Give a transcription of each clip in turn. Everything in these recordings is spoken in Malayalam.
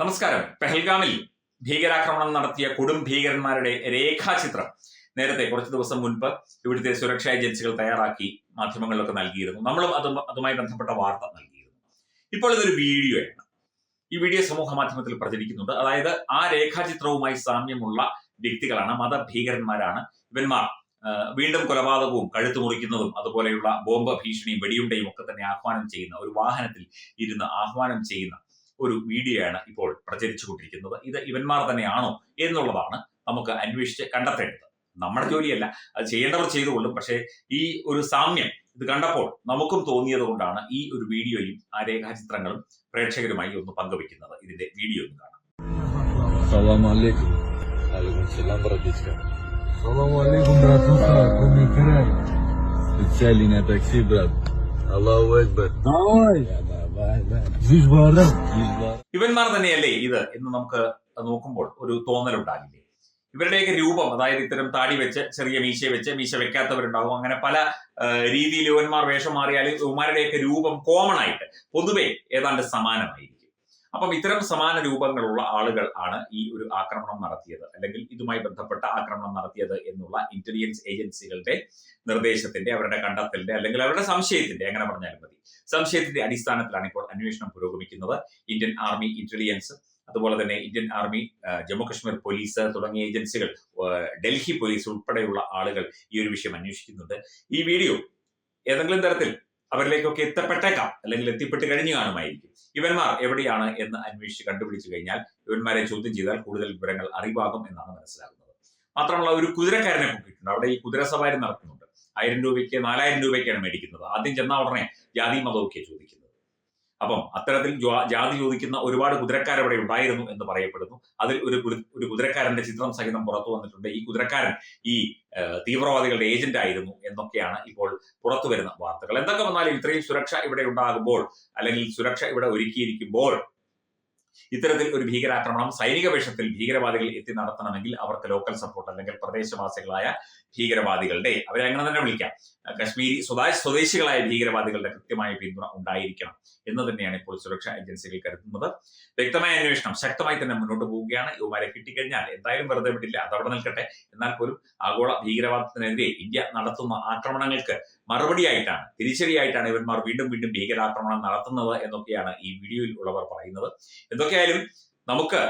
നമസ്കാരം. പെഹൽഗാമിൽ ഭീകരാക്രമണം നടത്തിയ കൊടും ഭീകരന്മാരുടെ രേഖാചിത്രം നേരത്തെ കുറച്ച് ദിവസം മുൻപ് ഇവിടുത്തെ സുരക്ഷാ ഏജൻസികൾ തയ്യാറാക്കി മാധ്യമങ്ങളിലൊക്കെ നൽകിയിരുന്നു. നമ്മളും അത് അതുമായി ബന്ധപ്പെട്ട വാർത്ത നൽകിയിരുന്നു. ഇപ്പോൾ ഇതൊരു വീഡിയോ ആണ്. ഈ വീഡിയോ സമൂഹ മാധ്യമത്തിൽ പ്രചരിക്കുന്നുണ്ട്. അതായത് ആ രേഖാചിത്രവുമായി സാമ്യമുള്ള വ്യക്തികളാണ് മതഭീകരന്മാരാണ് ഇവന്മാർ വീണ്ടും കൊലപാതകവും കഴുത്തു മുറിക്കുന്നതും അതുപോലെയുള്ള ബോംബ് ഭീഷണിയും വെടിയുണ്ടയും ഒക്കെ തന്നെ ആഹ്വാനം ചെയ്യുന്ന ഒരു വാഹനത്തിൽ ഇരുന്ന് ആഹ്വാനം ചെയ്യുന്ന ഒരു വീഡിയോയാണ് ഇപ്പോൾ പ്രചരിച്ചുകൊണ്ടിരിക്കുന്നത് ഇത് ഇവന്മാർ തന്നെയാണോ എന്നുള്ളതാണ് നമുക്ക് അന്വേഷിച്ച് കണ്ടെത്തേണ്ടത് നമ്മുടെ ജോലിയല്ല അത് ചെയ്യേണ്ടവർ ചെയ്തുകൊള്ളും പക്ഷേ ഈ ഒരു സാമ്യം ഇത് കണ്ടപ്പോൾ നമുക്കും തോന്നിയത് കൊണ്ടാണ് ഈ ഒരു വീഡിയോയും ആ രേഖാചിത്രങ്ങളും പ്രേക്ഷകരുമായി ഒന്ന് പങ്കുവെക്കുന്നത് ഇതിന്റെ വീഡിയോ ഒന്ന് കാണാം Salam alaikum. Alaikum salam, bratishka. Salam alaikum, bratуха, кроме край. Сели на такси, брат. Аллаху Акбар. Давай, ഇവന്മാർ തന്നെയല്ലേ ഇത് എന്ന് നമുക്ക് നോക്കുമ്പോൾ ഒരു തോന്നലുണ്ടാകില്ലേ? ഇവരുടെയൊക്കെ രൂപം അതായത് ഇത്തരം താടി വെച്ച് ചെറിയ മീശ വെച്ച് മീശ വെക്കാത്തവരുണ്ടാകും അങ്ങനെ പല രീതിയിൽ യുവന്മാർ വേഷം മാറിയാൽ ഇവന്മാരുടെയൊക്കെ രൂപം കോമൺ ആയിട്ട് പൊതുവെ ഏതാണ്ട് സമാനമായിരിക്കും. അപ്പം ഇത്തരം സമാന രൂപങ്ങളുള്ള ആളുകൾ ആണ് ഈ ഒരു ആക്രമണം നടത്തിയത്. അല്ലെങ്കിൽ ഇതുമായി ബന്ധപ്പെട്ട ആക്രമണം നടത്തിയത് എന്നുള്ള ഇന്റലിജൻസ് ഏജൻസികളുടെ നിർദ്ദേശത്തിന്റെ അവരുടെ കണ്ടെത്തലിന്റെ അല്ലെങ്കിൽ അവരുടെ സംശയത്തിന്റെ എങ്ങനെ പറഞ്ഞാലും മതി. സംശയത്തിന്റെ അടിസ്ഥാനത്തിലാണ് ഇപ്പോൾ അന്വേഷണം പുരോഗമിക്കുന്നത്. ഇന്ത്യൻ ആർമി ഇന്റലിജൻസ് അതുപോലെ തന്നെ Indian army Jammu Kashmir police തുടങ്ങിയ ഏജൻസികൾ ഡൽഹി പോലീസ് ഉൾപ്പെടെയുള്ള ആളുകൾ ഈ ഒരു വിഷയം അന്വേഷിക്കുന്നുണ്ട്. ഈ വീഡിയോ ഏതെങ്കിലും തരത്തിൽ അവരിലേക്കൊക്കെ എത്തപ്പെട്ടേക്കാം. അല്ലെങ്കിൽ എത്തിപ്പെട്ട് കഴിഞ്ഞു കാണുമായിരിക്കും. ഇവന്മാർ എവിടെയാണ് എന്ന് അന്വേഷിച്ച് കണ്ടുപിടിച്ചു കഴിഞ്ഞാൽ ഇവന്മാരെ ചോദ്യം ചെയ്താൽ കൂടുതൽ വിവരങ്ങൾ അറിവാകും എന്നാണ് മനസ്സിലാകുന്നത്. മാത്രമല്ല ഒരു കുതിരക്കാരനെ പൊക്കിയിട്ടുണ്ട് അവിടെ ഈ കുതിര സവാരി നടക്കുന്നുണ്ട്. ആയിരം രൂപയ്ക്ക് നാലായിരം രൂപയ്ക്കാണ് മേടിക്കുന്നത്. ആദ്യം ചെന്ന ഉടനെ ജാതി മതമൊക്കെ ചോദിക്കുന്നത്. അപ്പം അത്തരത്തിൽ ജാതി ചോദിക്കുന്ന ഒരുപാട് കുതിരക്കാർ അവിടെ ഉണ്ടായിരുന്നു എന്ന് പറയപ്പെടുന്നു. അതിൽ ഒരു ഒരു കുതിരക്കാരന്റെ ചിത്രം സഹിതം പുറത്തു വന്നിട്ടുണ്ട്. ഈ കുതിരക്കാരൻ ഈ തീവ്രവാദികളുടെ ഏജന്റ് ആയിരുന്നു എന്നൊക്കെയാണ് ഇപ്പോൾ പുറത്തു വരുന്ന വാർത്തകൾ. എന്തൊക്കെ വന്നാലും ഇത്രയും സുരക്ഷ ഇവിടെ ഉണ്ടാകുമ്പോൾ അല്ലെങ്കിൽ സുരക്ഷ ഇവിടെ ഒരുക്കിയിരിക്കുമ്പോൾ ഇത്തരത്തിൽ ഒരു ഭീകരാക്രമണം സൈനിക വേഷത്തിൽ ഭീകരവാദികൾ എത്തി നടത്തണമെങ്കിൽ അവർക്ക് ലോക്കൽ സപ്പോർട്ട് അല്ലെങ്കിൽ പ്രദേശവാസികളായ ഭീകരവാദികളുടെ അവരെ അങ്ങനെ തന്നെ വിളിക്കാം കശ്മീരി സ്വദേശ സ്വദേശികളായ ഭീകരവാദികളുടെ കൃത്യമായ പിന്തുണ ഉണ്ടായിരിക്കണം എന്ന് തന്നെയാണ് ഇപ്പോൾ സുരക്ഷാ ഏജൻസികൾ കരുതുന്നത്. വ്യക്തമായ അന്വേഷണം ശക്തമായി തന്നെ മുന്നോട്ട് പോവുകയാണ്. ഇവമാരെ കിട്ടിക്കഴിഞ്ഞാൽ എന്തായാലും വെറുതെ വിടില്ല അതവിടെ നിൽക്കട്ടെ. എന്നാൽ പോലും ആഗോള ഭീകരവാദത്തിനെതിരെ ഇന്ത്യ നടത്തുന്ന ആക്രമണങ്ങൾക്ക് മറുപടിയായിട്ടാണ് തിരിച്ചടിയായിട്ടാണ് ഇവന്മാർ വീണ്ടും വീണ്ടും ഭീകരാക്രമണം നടത്തുന്നത് എന്നൊക്കെയാണ് ഈ വീഡിയോയിൽ ഉള്ളവർ പറയുന്നത്. എന്തൊക്കെയായാലും നമുക്ക്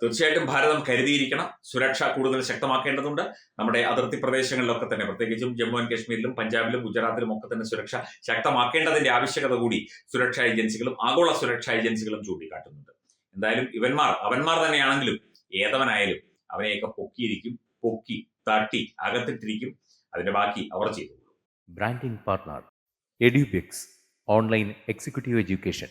തീർച്ചയായിട്ടും ഭാരതം കരുതിയിരിക്കണം. സുരക്ഷ കൂടുതൽ ശക്തമാക്കേണ്ടതുണ്ട്. നമ്മുടെ അതിർത്തി പ്രദേശങ്ങളിലൊക്കെ തന്നെ പ്രത്യേകിച്ചും ജമ്മു ആൻഡ് കാശ്മീരിലും പഞ്ചാബിലും ഗുജറാത്തിലും ഒക്കെ തന്നെ സുരക്ഷ ശക്തമാക്കേണ്ടതിന്റെ ആവശ്യകത കൂടി സുരക്ഷാ ഏജൻസികളും ആഗോള സുരക്ഷാ ഏജൻസികളും ചൂണ്ടിക്കാട്ടുന്നുണ്ട്. എന്തായാലും ഇവന്മാർ അവന്മാർ തന്നെയാണെങ്കിലും ഏതവനായാലും അവനെയൊക്കെ പൊക്കിയിരിക്കും പൊക്കി തട്ടി അകത്തിട്ടിരിക്കും. അതിന്റെ ബാക്കി അവർ ചെയ്തു branding partner Edubix online executive education